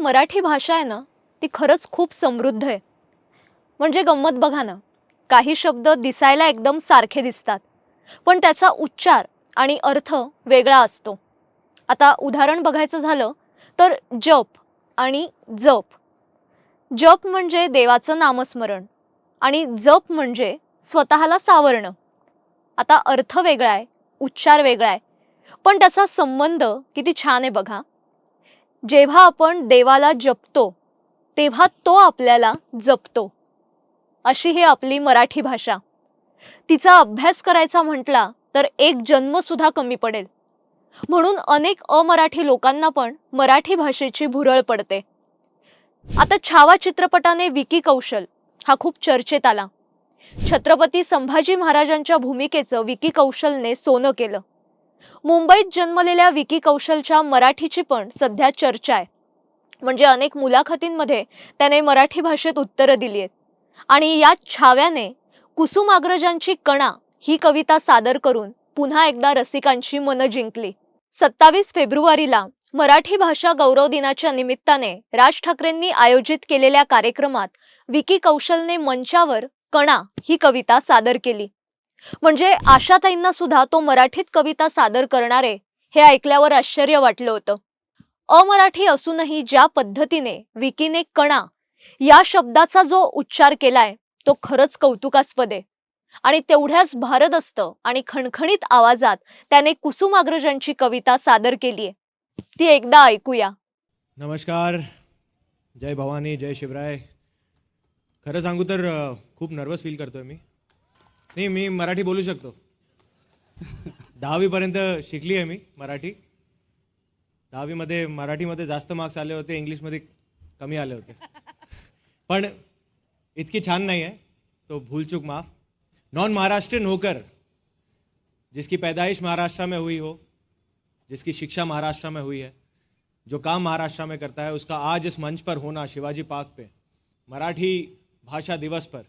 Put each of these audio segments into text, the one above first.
मराठी भाषा आहे ना ती खरंच खूप समृद्ध आहे. म्हणजे गंमत बघा ना काही शब्द दिसायला एकदम सारखे दिसतात पण त्याचा उच्चार आणि अर्थ वेगळा असतो. आता उदाहरण बघायचं झालं तर जप आणि जप. जप म्हणजे देवाचं नामस्मरण आणि जप म्हणजे स्वतःला सावरणं. आता अर्थ वेगळा आहे उच्चार वेगळा आहे पण त्याचा संबंध किती छान आहे बघा. जेव्हा आपण देवाला जपतो तेव्हा तो आपल्याला जपतो. अशी ही आपली मराठी भाषा. तिचा अभ्यास करायचा म्हटला तर एक जन्मसुद्धा कमी पडेल. म्हणून अनेक अमराठी लोकांना पण मराठी भाषेची भुरळ पडते. आता छावा चित्रपटाने विकी कौशल हा खूप चर्चेत आला. छत्रपती संभाजी महाराजांच्या भूमिकेचं विकी कौशलने सोनं केलं. मुंबईत जन्मलेल्या विकी कौशलच्या मराठीची पण सध्या चर्चा आहे. म्हणजे अनेक मुलाखतींमध्ये त्याने मराठी भाषेत उत्तरं दिली आहेत. आणि या छाव्याने कुसुमाग्रजांची कणा ही कविता सादर करून पुन्हा एकदा रसिकांची मनं जिंकली. सत्तावीस फेब्रुवारीला मराठी भाषा गौरव दिनाच्या निमित्ताने राज ठाकरेंनी आयोजित केलेल्या कार्यक्रमात विकी कौशलने मंचावर कणा ही कविता सादर केली. म्हणजे आशाताईंना सुद्धा तो मराठीत कविता सादर करणारे हे ऐकल्यावर आश्चर्य वाटलं होतं. अमराठी असूनही ज्या पद्धतीने विकीने कणा या शब्दाचा जो उच्चार केलाय तो खरंच कौतुकास्पद आहे. आणि तेवढ्याच भारदस्त आणि खणखणीत आवाजात त्याने कुसुमाग्रजांची कविता सादर केली आहे. ती एकदा ऐकूया. नमस्कार. जय भवानी जय शिवराय. खरं सांगू तर खूप नर्वस फील करतोय मी. नाही, मी मराठी बोलू शकतो. दहावीपर्यंत शिकली आहे मी मराठी. दहावीमध्ये, मराठीमध्ये जास्त मार्क्स आले होते इंग्लिशमध्ये कमी आले होते. पण इतकी छान नाही आहे. तो भूलचूक माफ़. नॉन महाराष्ट्रीयन होकर, जिसकी पैदाइश महाराष्ट्र में हुई हो, जिसकी शिक्षा महाराष्ट्र में हुई है, जो काम महाराष्ट्र में करता है, उसका आज इस मंच पर होना शिवाजी पार्क पे, मराठी भाषा दिवस पर,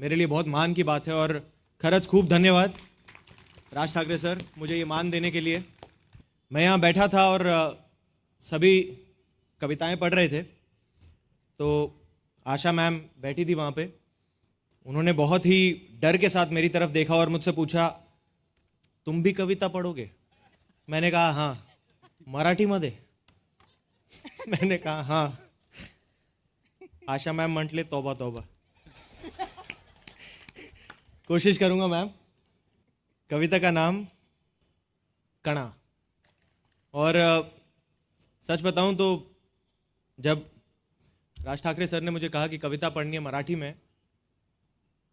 मेरे लिए बहुत मान की बात है और खरंच खूब धन्यवाद। राज ठाकरे सर, मुझे ये मान देने के लिए। मैं यहाँ बैठा था और सभी कविताएँ पढ़ रहे थे। तो आशा मैम बैठी थी वहाँ पे। उन्होंने बहुत ही डर के साथ मेरी तरफ़ देखा और मुझसे पूछा, तुम भी कविता पढ़ोगे? मैंने कहा हाँ। मराठीमध्ये मैंने कहा हाँ। आशा मैम म्हटले तोबा तोबा। कोशिश करूँगा मैम कविता का नाम कणा। और सच बताऊँ तो जब राज ठाकरे सर ने मुझे कहा कि कविता पढ़नी है मराठी में,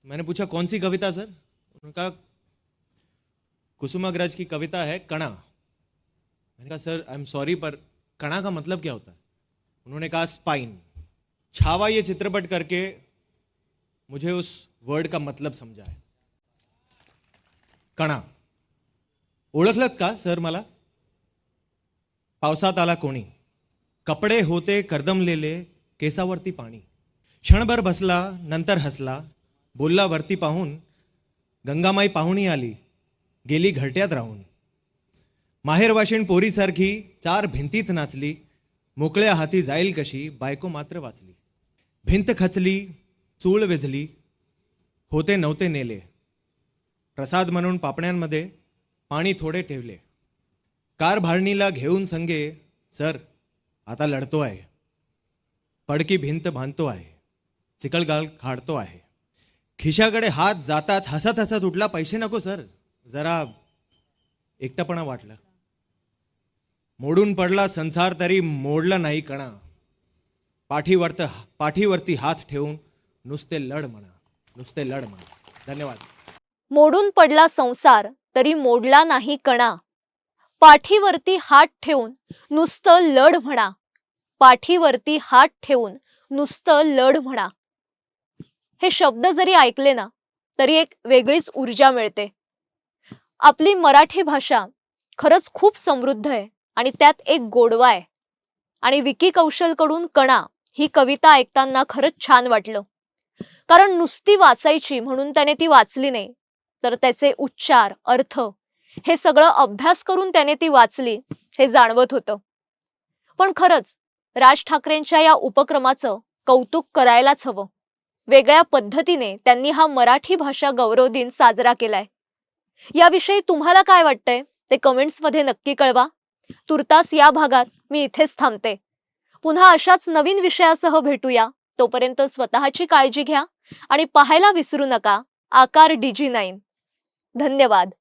मैंने पूछा, कौन सी कविता, सर? उन्होंने कहा कुसुमाग्रज की कविता है कणा। मैंने कहा, सर आई एम सॉरी पर कणा का मतलब क्या होता है? उन्होंने कहा स्पाइन छावा ये चित्रपट करके मुझे उस वर्ड का मतलब समझा है कणा. ओळखलत का सर मला? पावसात आला कोणी. कपडे होते कर्दमलेले केसावरती पाणी. क्षणभर बसला नंतर हसला. बोलला वरती पाहून गंगामाई पाहुणी आली. गेली घरट्यात राहून. माहेरवाशीण पोरीसारखी चार भिंतीत नाचली. मोकळ्या हाती जाईल कशी बायको मात्र वाचली. भिंत खचली चूळ वेझली. होते नव्हते नेले. प्रसाद म्हणून पापण्यांमध्ये पाणी थोडे ठेवले. कारभारणीला घेऊन संगे सर आता लढतो आहे. पडकी भिंत बांधतो आहे. चिकलगाल खाडतो आहे. खिशाकडे हात जाताच हसत हसत उठला पैसे नको सर. जरा एकटपणा वाटलं. मोडून पडला संसार तरी मोडला नाही कणा. पाठीवरत पाठीवरती हात ठेवून नुसते लढ म्हणा नुसते लढ म्हणा. धन्यवाद. मोडून पडला संसार तरी मोडला नाही कणा. पाठीवरती हात ठेवून नुसतं लढ म्हणा. पाठीवरती हात ठेवून नुसतं लढ म्हणा. हे शब्द जरी ऐकले ना तरी एक वेगळीच ऊर्जा मिळते. आपली मराठी भाषा खरंच खूप समृद्ध आहे आणि त्यात एक गोडवा आहे. आणि विकी कौशलकडून कणा ही कविता ऐकताना खरंच छान वाटलं. कारण नुसती वाचायची म्हणून त्याने ती वाचली नाही तर त्याचे उच्चार अर्थ हे सगळं अभ्यास करून त्याने ती वाचली हे जाणवत होतं. पण खरंच राज ठाकरेंच्या या उपक्रमाचं कौतुक करायलाच हवं. वेगळ्या पद्धतीने त्यांनी हा मराठी भाषा गौरव दिन साजरा केलाय. याविषयी तुम्हाला काय वाटतंय? ते कमेंट्समध्ये नक्की कळवा. तुर्तास या भागात मी इथेच थांबते. पुन्हा अशाच नवीन विषयासह भेटूया. तोपर्यंत स्वतःची काळजी घ्या आणि पाहायला विसरू नका. आकार डीजी नाईन. धन्यवाद.